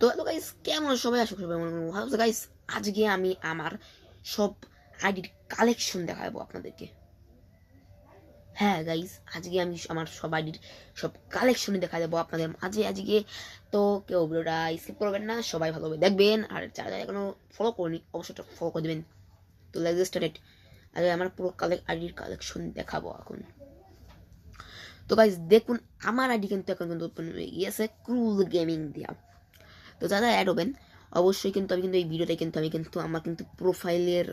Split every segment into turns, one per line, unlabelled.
তো hello guys কেমন সবাই আসো সবাই ভালো গাইস আজকে আমি আমার সব আইডির কালেকশন দেখাবো আপনাদেরকে। হ্যাঁ গাইস আজকে আমি আমার সব আইডির সব কালেকশন দেখা দেবো আপনাদের মাঝে আজকে। তো কেউ ভিডিওটা স্কিপ করবেন না, সবাই ভালোভাবে দেখবেন। আর যারা যারা এখনও ফলো করেনি, অবশ্যই ফলো করে দেবেন। তো লাইক স্টার্টেড আজকে আমার পুরো কালেক্ট আইডির কালেকশন দেখাবো এখন। তো গাইজ দেখুন, আমার আইডি কিন্তু এখন কিন্তু গিয়েছে ক্রুল গেমিং দিয়া তো যারা অ্যাড হবেন। অবশ্যই কিন্তু আমি কিন্তু এই ভিডিওতে কিন্তু আমি কিন্তু আমার কিন্তু প্রোফাইলের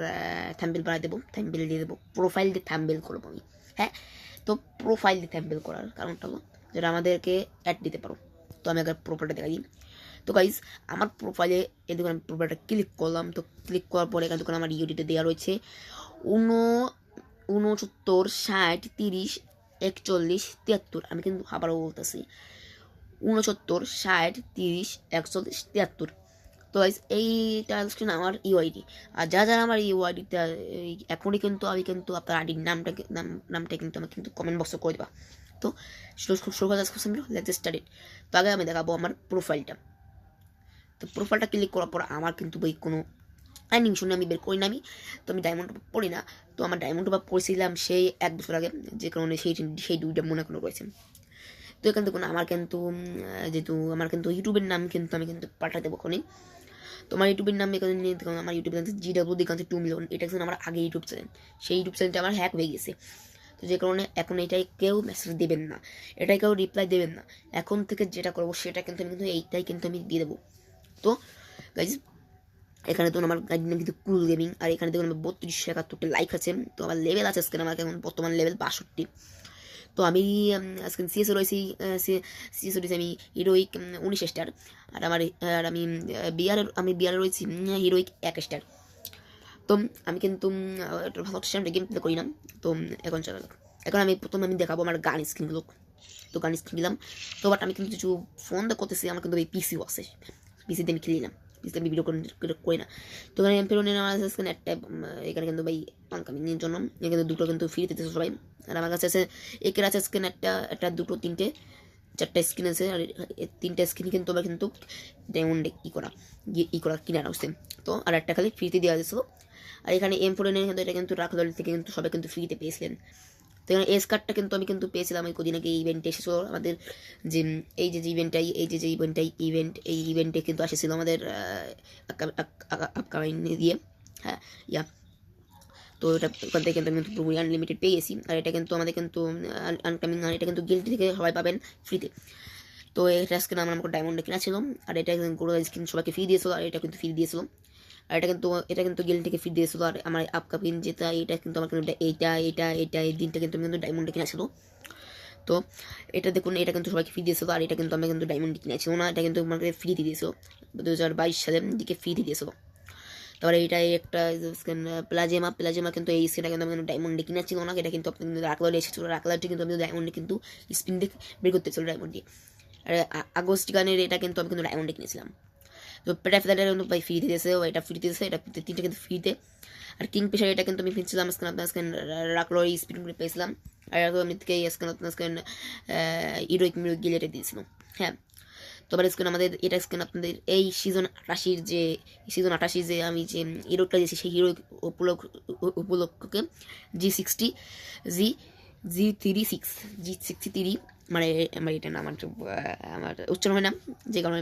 থ্যাম্বেল বানাই দেবো। থ্যাম্বেল দিয়ে দেবো। প্রোফাইল দিয়ে থ্যাম্বেল করব আমি। হ্যাঁ? তো প্রোফাইল দিয়ে থ্যাম্বেল করার কারণটা হলো যেটা আমাদেরকে অ্যাড দিতে পারো। তো আমি আগে প্রোফাইলটা দেখা দিই। তো গাইজ আমার প্রোফাইলে এদিকে আমি প্রোফাইলটা ক্লিক করলাম। তো ক্লিক করার পরে এখান থেকে আমার ইউডিতে দেওয়া রয়েছে। উনো, উনসত্তর, ষাট, তিরিশ, একচল্লিশ, তিয়াত্তর। আমি কিন্তু আবারও বলতেছি। উনসত্তর ষাট তিরিশ একচল্লিশ তিয়াত্তর। তো guys, এইটা হচ্ছে না আমার ইউআইডি আর যা যারা আমার ইউআইডিটা এখনই কিন্তু আমি কিন্তু আপনার আইডির নামটা নাম নামটা কিন্তু আমি কিন্তু কমেন্ট বক্সে করে দেবা। তো শুরু করা যাচ্ছে লেটস তো আগে আমি দেখাবো আমার প্রোফাইলটা তো প্রোফাইলটা ক্লিক করার পর আমার কিন্তু বই কোনো অ্যানিমেশনে আমি বের করি না আমি। তো আমি ডায়মন্ড পড়ি না। তো আমার ডায়মন্ড বা পড়েছিলাম সেই এক বছর আগে যে কারণে সেই সেই দুইটা মনে কোনো রয়েছে। এখান থেকে আমার কিন্তু যেহেতু আমার কিন্তু ইউটিউবের নাম কিন্তু আমি কিন্তু পাল্টাতে দেবো এখনই। তো আমার ইউটিউবের নাম এখানে দেখুন আমার ইউটিউব জি ডাব্লিউ দিকান্তে টু মিলিয়ন এটা কিন্তু আমার আগে ইউটিউব চ্যানেল সেই ইউটিউব চ্যানেলটা আমার হ্যাক হয়ে গেছে। তো যে কারণে এখন এটাই কেউ মেসেজ দেবেন না। এটাই কেউ রিপ্লাই দেবেন না। এখন থেকে যেটা করব, সেটা কিন্তু আমি কিন্তু এইটাই কিন্তু আমি দিয়ে দেবো। তো গাইজ এখানে তো আমার গাড়ির নাম কিন্তু কুল গেমিং আর এখানে দেখুন আমার বত্রিশশো একাত্তরটা লাইক আছে। তো আমার লেভেল আছে আজকে আমার এখন বর্তমান লেভেল বাষট্টি। তো আমি আজকে সিএসও রয়েছি সিএসও রয়েছি আমি হিরোইক উনিশ স্টার আর আমার, আর আমি বিয়ার আমি বিয়ারে রয়েছি হিরোইক এক স্টার তো আমি কিন্তু একটা গেম প্লে করি না। তো এখন চলো, এখন আমি প্রথমে আমি দেখাবো আমার গান স্ক্রিনগুলো তো গান স্ক্রিন দিলাম। তো বাট আমি কিন্তু কিছু ফোন করতেছি, আমার কিন্তু এই পিসিও আছে। পিসিতে আমি খেলি না আমি ভিডিও করি না তো এখানে এমপেরোনের আমার আছে এখানে একটা এখানে কিন্তু ভাই পাঙ্কা আনকামিংয়ের জন্য কিন্তু দুটো কিন্তু ফ্রি দিতেছে সবাই আর আমার কাছে আছে একের আছে স্ক্রিন একটা একটা দুটো তিনটে চারটা স্ক্রিন আছে আর তিনটা স্ক্রিন কিন্তু আবার কিন্তু ডায়মন্ডে ই করা ই করা কিনা রাখছে তো আর একটা খালি ফ্রিতে দেওয়া দিয়েছিল আর এখানে এম ফোর কিন্তু এটা কিন্তু রাখল থেকে কিন্তু সবাই কিন্তু ফ্রিতে পেয়েছিলেন তো এখানে এস কার্ডটা কিন্তু আমি কিন্তু পেয়েছিলাম ওই কদিন আগে ইভেন্টে এসেছিল আমাদের যে, এই যে যে ইভেন্টটাই এই যে যে ইভেন্টটাই ইভেন্ট এই ইভেন্টে কিন্তু এসেছিল আমাদের আপকামিং দিয়ে হ্যাঁ ইয়া তো এটা ওখান থেকে কিন্তু কিন্তু পুরোপুরি আনলিমিটেড পেয়ে গেছি আর এটা কিন্তু আমাদের কিন্তু আনকামিং আর এটা কিন্তু গিল্টি থেকে সবাই পাবেন ফ্রিতে তো এটা স্ক্রিন আমার আমাকে ডায়মন্ডে কিনা ছিল। আর এটা গোড়া স্ক্রিন সবাইকে ফ্রি দিয়েছিল। আর এটা কিন্তু ফ্রি দিয়েছিল। আর এটা কিন্তু এটা কিন্তু গিল থেকে ফ্রি দিয়েছিল। আর আমার আপকামিং যেটা, এটা কিন্তু আমার কিন্তু এইটা এটা এটা, এই দিনটা কিন্তু আমি কিন্তু ডায়মন্ডে কিনা ছিল তো এটা দেখুন, এটা কিন্তু সবাইকে ফ্রি দিয়েছিল। আর এটা কিন্তু আমি কিন্তু ডায়মন্ড কিনেছিল না, এটা কিন্তু আমাকে ফ্রি দিয়ে দিয়েছিল। দু হাজার বাইশ সালের দিকে ফ্রি দিয়ে দিয়েছিল। তারপরে এটা একটা প্লাজেমা প্লাজেমা কিন্তু এই স্কিনটা কিন্তু আমি কিন্তু ডায়মন্ডে কিনেছিল না। এটা কিন্তু আপনি কিন্তু রাখলারে এসেছিল। রাখলারটি কিন্তু আমি ডায়মন্ডে কিন্তু স্পিন দিয়ে বের করতেছিল ডায়মন্ডে আর আগস্ট গানের এটা কিন্তু আমি কিন্তু ডায়মন্ডে কিনেছিলাম। তো ফেদারটা কিন্তু ভাই ফ্রি দিয়েছে এটা ফ্রি দিয়েছে, এটা তিনটা কিন্তু ফ্রিতে আর কিং পেশার এটা কিন্তু আমি ফিরছিলাম আজকে আপনার আজকে রাখল স্পিড করে পেয়েছিলাম। আর আমি থেকে আজকে আপনার আজকে ইরোইক মিরোইক গিলে এটা দিয়েছিলাম হ্যাঁ তো আবার স্ক্রিন আমাদের, এটা স্ক্রিন আপনাদের এই সিজন আটাশির যে সিজন আটাশি যে আমি যে হিরোটা দিয়েছি, সেই হিরো উপলক্ষ, উপলক্ষকে G sixty G G three six G sixty three মানে আমার এটা নাম আমার আমার উচ্চারণ হয় না, যে কারণে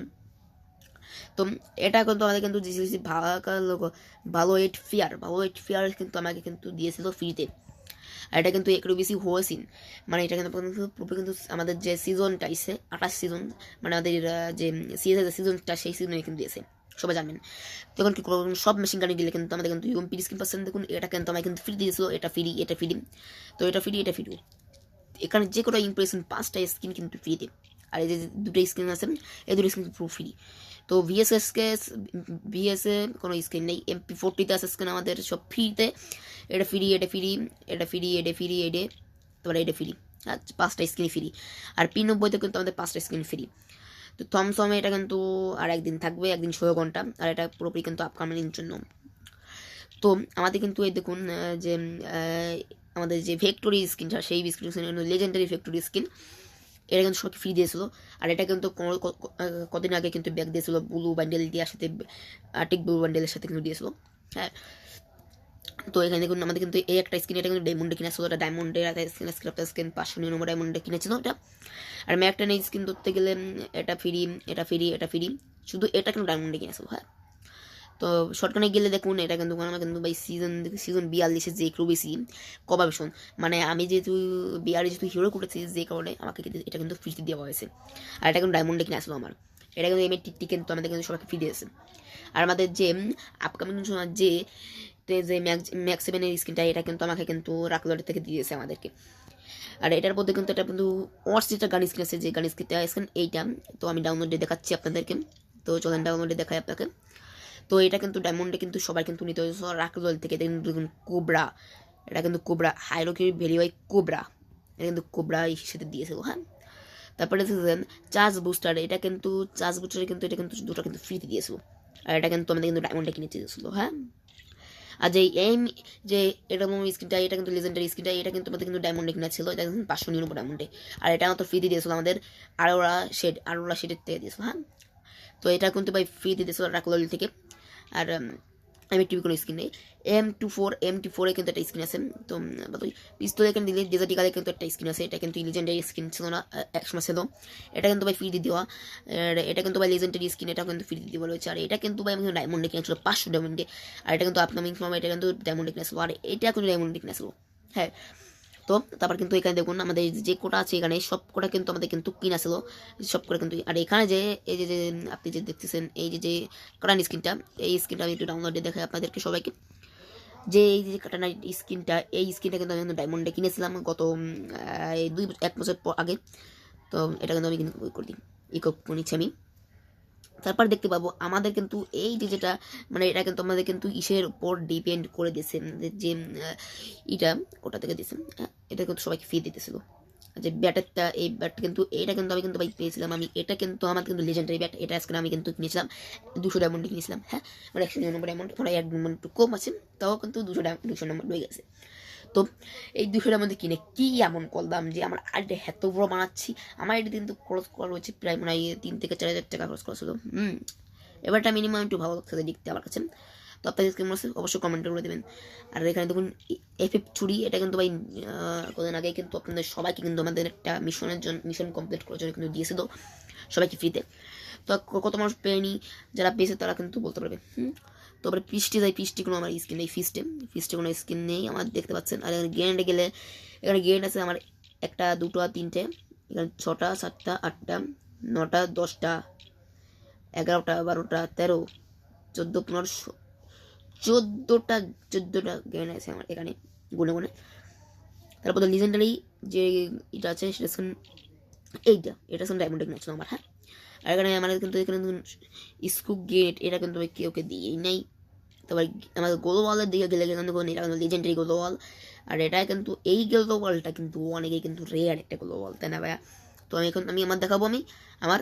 তো এটা কিন্তু আমাদের কিন্তু জিসিসি ভালো ভালো এইট ফিয়ার ভালো এইট ফিয়ার কিন্তু আমাকে কিন্তু দিয়েছিল ফ্রিতে আর এটা কিন্তু একটু বেশি হয়েছিল মানে এটা কিন্তু পুরো- পুরোপুরি কিন্তু আমাদের যে সিজনটা ইসে আঠাশ সিজন মানে আমাদের যে সিএস যে সিজনটা সেই সিজনে কিন্তু দিয়েছে। সবাই জানবেন। তখন কি করব? সব মেশিন গানে গেলে কিন্তু আমাদের কিন্তু ইউএমপি স্ক্রিন পার্সেন্ট দেখুন, এটা কিন্তু আমাকে কিন্তু ফ্রি দিয়েছিল, এটা ফ্রি এটা ফ্রি তো এটা ফ্রি এটা ফ্রি এখানে যে কোনো ইমপ্রেশন পাঁচটা স্কিন কিন্তু ফ্রিতে আর এই যে দুটো স্ক্রিন আছে, এই দুটো স্ক্রিন পুরো ফ্রি তো ভিএসএসকে ভিএসএ কোনো স্ক্রিন নেই এমপি ফোরটিতে আছে স্ক্রিন আমাদের, সব ফ্রিতে এটা ফ্রি এটা ফ্রি এটা ফ্রি এটা ফ্রি এটা, তারপরে এটা ফ্রি আর পাঁচটা স্ক্রিন ফ্রি আর পি নব্বইতে কিন্তু আমাদের পাঁচটা স্ক্রিন ফ্রি তো থমসমে এটা কিন্তু আর একদিন থাকবে, একদিন ষোলো ঘণ্টা, আর এটা পুরোপুরি কিন্তু আপকামিং জন্য। তো আমাদের কিন্তু এই দেখুন যে আমাদের যে ভেক্টরি স্কিনটা সেই স্কিন লেজেন্ডারি ভেক্টরি স্কিন এটা কিন্তু সবাইকে ফ্রি দিয়েছিল। আর এটা কিন্তু কদিন আগে কিন্তু ব্যাগ দিয়েছিল ব্লু বান্ডেল দেওয়ার সাথে আর্টিক ব্লু বান্ডেলের সাথে কিন্তু দিয়েছিল। হ্যাঁ। তো এখানে দেখুন, আমাদের কিন্তু এই একটা স্ক্রিন এটা কিন্তু ডায়মন্ডে কিনেছিল এটা ডায়মন্ডের স্কিন স্ক্রিন স্কিন পাঁচশো নিউ নম্বর ডায়মন্ডে কিনেছিল এটা। আর আমি একটা নেই স্ক্রিন ধরতে গেলে এটা ফ্রি এটা ফ্রি এটা ফ্রি শুধু এটা কিন্তু ডায়মন্ডে কিনেছিল হ্যাঁ। তো শর্টকানে গেলে দেখুন, এটা কিন্তু আমার কিন্তু ভাই সিজন সিজন বিয়াল্লিশে যে একটু বেশি কবাবেশন মানে আমি যেহেতু বিয়ারে যেহেতু হিরো করেছি যে কারণে আমাকে এটা কিন্তু ফ্রিতে দেওয়া হয়েছে। আর এটা কিন্তু ডায়মন্ডে কিনে আসলো আমার। এটা কিন্তু এমএ টিকটি কিন্তু আমাদের কিন্তু সবাইকে ফ্রি দিয়েছে। আর আমাদের যে আপকামিং যে যে ম্যাক্স সেভেনের স্ক্রিনটা এটা কিন্তু আমাকে কিন্তু রাকলোড থেকে দিয়েছে আমাদেরকে। আর এটার মধ্যে কিন্তু এটা কিন্তু ওয়ার্স যেটা গান স্ক্রিন আছে, যে গান স্ক্রিনটা স্ক্রিন এইটা তো আমি ডাউনলোডে দেখাচ্ছি আপনাদেরকে। তো চলেন ডাউনলোডে দেখাই আপনাকে। তো এটা কিন্তু ডায়মন্ডে কিন্তু সবাই কিন্তু নিতে হয়েছে রাকলোড থেকে এটা কিন্তু কোবরা এটা কিন্তু কোবরা হাইরোকির ভেরিওয়াই কোবরা এটা কিন্তু কোবরা সাথে দিয়েছিল হ্যাঁ? তারপরে দেখেছেন চার্জ বুস্টার এটা কিন্তু চার্জ বুস্টারে কিন্তু, এটা কিন্তু দুটো কিন্তু ফ্রিতে দিয়েছিল আর এটা কিন্তু আমাদের কিন্তু ডায়মন্ডে কিনে দিয়েছিল হ্যাঁ? আর যে এম যে এরকম স্ক্রিনটা এটা কিন্তু লেজেন্ডারি স্ক্রিনটা এটা কিন্তু আমাদের কিন্তু ডায়মন্ডে কিনা ছিল, এটা কিন্তু পাঁচশো নিরানব্বই ডায়মন্ডে আর এটা আমার তো ফ্রিতে দিয়েছিল আমাদের আরোরা শেড আরোরা শেডের থেকে দিয়েছিল হ্যাঁ? তো এটা কিন্তু ভাই ফ্রিতে দিয়েছিল রাকলাল থেকে। আর আমি টিভি কোনো স্ক্রিন নেই। M two four M two ফোরে কিন্তু একটা স্ক্রিন আছে। তো পিস্তল এখানে দিলে ডেজার্টিকালে কিন্তু একটা স্ক্রিন আছে। এটা কিন্তু লিজেন্ডারি স্ক্রিন ছিল না একসময় ছিল। এটা কিন্তু ভাই ফ্রি দিয়ে দেওয়া। এটা কিন্তু ভাই লিজেন্ডারি স্ক্রিন এটা কিন্তু ফ্রি দিয়ে দেওয়া রয়েছে আর এটা কিন্তু ভাই আমি ডায়মন্ডে কিনেছিল পাঁচশো ডায়মন্ডে আর এটা কিন্তু আপকামিং সময় এটা কিন্তু ডায়মন্ডে কিনেছিল আর এটা কিন্তু ডায়মন্ডে কিনেছিল হ্যাঁ তো তারপর কিন্তু এখানে দেখুন আমাদের যে কোটা আছে এখানে, সব কোটা কিন্তু আমাদের কিন্তু কিনা ছিল সব করে কিন্তু, আর এখানে যে, এই যে আপনি যে দেখতেছেন, এই যে যে কাটান স্ক্রিনটা এই স্ক্রিনটা আমি একটু ডাউনলোডে দেখাই আপনাদেরকে সবাইকে। যে এই যে কাটানা স্ক্রিনটা এই স্ক্রিনটা কিন্তু আমি কিন্তু ডায়মন্ডে কিনেছিলাম গত দুই এক বছর আগে। তো এটা কিন্তু আমি কিন্তু করে দিই। ইকো নিচ্ছি আমি তারপর দেখতে পাবো আমাদের কিন্তু এই যে যেটা মানে এটা কিন্তু আমাদের কিন্তু ইসের উপর ডিপেন্ড করে দিয়েছে যে ইটা ওটা থেকে দিয়েছেন হ্যাঁ, এটা কিন্তু সবাইকে ফি দিতেছিল যে ব্যাটারটা এই ব্যাট কিন্তু এটা কিন্তু আমি কিন্তু ভাই পেয়েছিলাম আমি এটা কিন্তু আমার কিন্তু লেজেন্ডারি ব্যাট এটা আজকে আমি কিন্তু কিনেছিলাম দুশো ডায়মন্ডে কিনেছিলাম হ্যাঁ মানে একশো নিরানব্বই ডায়মন্ড ধরো এক ডায়মন্ড একটু কম আছে তাও কিন্তু দুশো ডায়মন্ড দুশো নম্বর হয়ে গেছে। তো এই দুশোটার মধ্যে কিনে কি এমন করলাম যে আমার আইডিটা এত বড় বানাচ্ছি? আমার আইডি কিন্তু খরচ করা রয়েছে প্রায় মনে তিন থেকে চার হাজার টাকা খরচ করা ছিল হুম, এবারটা মিনিমাম একটু ভালো লাগছে দেখতে আমার কাছে। তো আপনাদের কেমন আছে অবশ্যই কমেন্ট করে দেবেন। আর এখানে দেখুন এফ এফ চুরি, এটা কিন্তু ভাই কদিন আগে কিন্তু আপনাদের সবাইকে কিন্তু আমাদের একটা মিশনের জন্য মিশন কমপ্লিট করার জন্য কিন্তু দিয়েছে তো সবাইকে ফ্রিতে তো। কত মানুষ পেয়নি যারা পেয়েছে তারা কিন্তু বলতে পারবে। হুম তারপরে পৃষ্টি যাই পৃষ্টি কোনো আমার স্কিন নেই ফিস্টে ফিস্টে কোনো স্কিন নেই, আমার দেখতে পাচ্ছেন। আর এখানে গেন্ডে গেলে, এখানে গেন্ড আছে আমার একটা, দুটো তিনটে। এখানে ছটা, সাতটা, আটটা, নটা, দশটা, এগারোটা, বারোটা, তেরো, চোদ্দ, পনেরো চোদ্দোটা চোদ্দোটা গেন্ড আছে আমার এখানে, গুনে গুনে। তারপর তো লিজেন্ডারি যে এটা আছে, সেটা হচ্ছে এইটা, এটা হচ্ছে ডায়মন্ড টেকনিক আমার হ্যাঁ। আর এখানে আমাদের কিন্তু এখানে স্কুপ গেট এটা কিন্তু আমি কেউকে দিয়েই নাই। তারপর আমাদের গোলওয়ালের দিকে গেলে কিন্তু কোনো এটা কিন্তু লিজেন্ডারি গোলওয়াল আর এটা কিন্তু এই গোলওয়ালটা কিন্তু অনেকেই কিন্তু রেয়ার একটা গোলওয়াল তাই না ভাইয়া? তো আমি এখন আমি আমার দেখাবো আমি আমার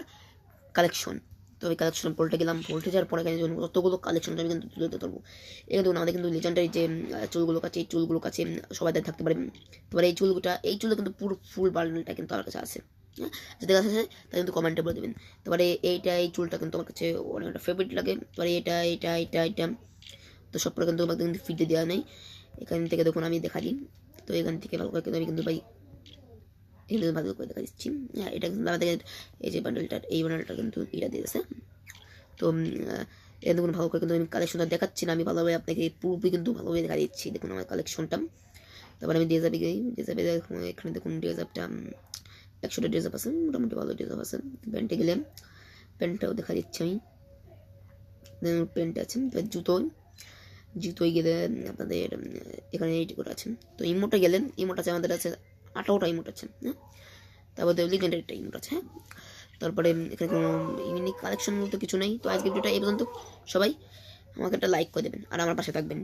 কালেকশন তো ওই কালেকশন পোল্টে গেলাম পোল্টে যাওয়ার পরে এখানে যখন কতগুলো কালেকশন আমি কিন্তু তুলে ধরতে পারব এই কিন্তু আমাদের কিন্তু লিজেন্ডারি যে চুলগুলো কাছে, এই চুলগুলো কাছে সবাই থাকতে পারে। তারপরে এই চুলগুটা, এই চুলে কিন্তু পুরো ফুল বান্ডেলটা কিন্তু আমার কাছে আছে। হ্যাঁ? যদি কাছে আছে তা কিন্তু কমেন্টে বলে দেবেন। তারপরে এইটা, এই চুলটা কিন্তু আমার কাছে অনেকটা ফেভারিট লাগে। তারপরে এটা এটা এটা এটা তো সব করে কিন্তু আমাকে কিন্তু ফিডে দেওয়া নেই। এখান থেকে দেখুন আমি দেখা দিই তো এখান থেকে ভালো করে কিন্তু আমি কিন্তু ভাই ভালো করে দেখা দিচ্ছি। হ্যাঁ এটা কিন্তু আমাদের এই যে বান্ডেলটা এই বান্ডেলটা কিন্তু এটা দিয়েছে। তো এটা দেখুন ভালো করে কিন্তু আমি কালেকশনটা দেখাচ্ছি না, আমি ভালোভাবে আপনাকে পুরোপুরি কিন্তু ভালোভাবে দেখা দিচ্ছি। দেখুন আমার কালেকশনটা তারপরে আমি ডেজাপে গেই ডেজাপে দেখুন এখানে দেখুন ডেজাপটা একশোটা ডেজাপ আছে, মোটামুটি ভালো ডেজাপ আছে। প্যান্টে গেলে প্যান্টটাও দেখা দিচ্ছি আমি। প্যান্ট আছে জুতো জুতোয় গেলে আপনাদের এখানে এইটি করে আছেন। তো ইমোটে গেলেন ইমোট আছে, আমাদের আছে আঠারোটা ইমোট আছে হ্যাঁ? তারপর লিগেন্ডের একটা ইমোট আছে হ্যাঁ? তারপরে এখানে কোনো ইউনিক কালেকশন বলতে কিছু নেই। তো আজকে ভিডিওটা এই পর্যন্ত। সবাই আমাকে একটা লাইক করে দেবেন, আর আমার পাশে থাকবেন।